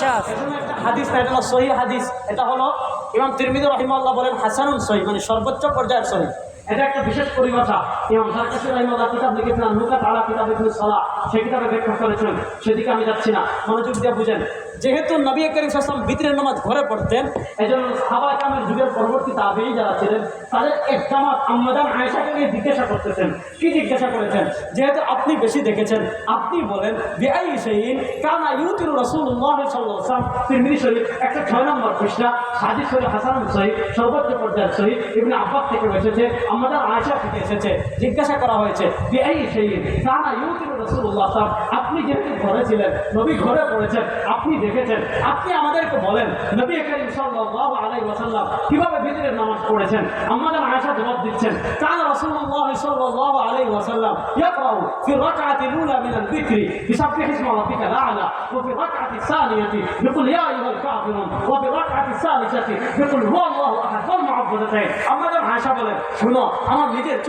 একটা হাদিস না, এটা হলো সহি হাদিস। এটা হলো ইমাম তিরমিদি রহিমাল্লাহ বলেন হাসানুন সহি মানে সর্বোচ্চ পর্যায়ের সহি। এটা একটা বিশেষ পরিভাষা। বুঝেন। যেহেতু নবী করিম সাল্লাম বিতরের নামাজ ঘরে পড়তেন এই জন্য সাহাবা কামের যুগের পরবর্তী তাবেই যারা ছিলেন, তাদের এক জামাত আয়েশাকে নিয়ে জিজ্ঞাসা করতেছেন। কি জিজ্ঞাসা করেছেন? যেহেতু আপনি বেশি দেখেছেন, আপনি বলেন কানা ইউতিরু আলাইহি ওয়াসাল্লাম। তিরমিজি শরীফ একটা ছয় নম্বর পৃষ্ঠা, হাদিস শরীফ হাসান সহিহ সর্বোচ্চ পর্যায়ের সহিহ ইবনে আব্বাস থেকে এসেছে আমাদের আয়েশা থেকে এসেছে। জিজ্ঞাসা করা হয়েছে, যে এই সেই তারা ইউকিন রসুল্লাহ সাহেব আপনি যেহেতু ঘরে ছিলেন, নবী ঘরে পড়েছেন, আপনি দেখেছেন, আপনি আমাদেরকে বলেন, নবী করিম সাল্লাহ আলাই ওয়াসাল্লাম কীভাবে ভিতরে নামাজ পড়েছেন? আমাদের আয়সা জবাব দিচ্ছেন তারা রসুল্লাহ সাল্লাহ আলাই ওয়াসাল্লাম ইয়াকরাউ ফি রাকাতিল উলা মিনাল যিকরি বিসাববিহ ইসমা রাব্বিকা আলা ওয়া ফি রাকাতি সানিয়াতি, বিকুল ইয়া আইয়ুহাল কাফিরুন, ওয়া ফি রাকাতি সালিসাতি, বিকুল হুয়াল্লাহু আহাদ, ওয়াল মুআব্বাদাতাইন। আমাদের ভাষা বলেন, শুনো, আমার নিজের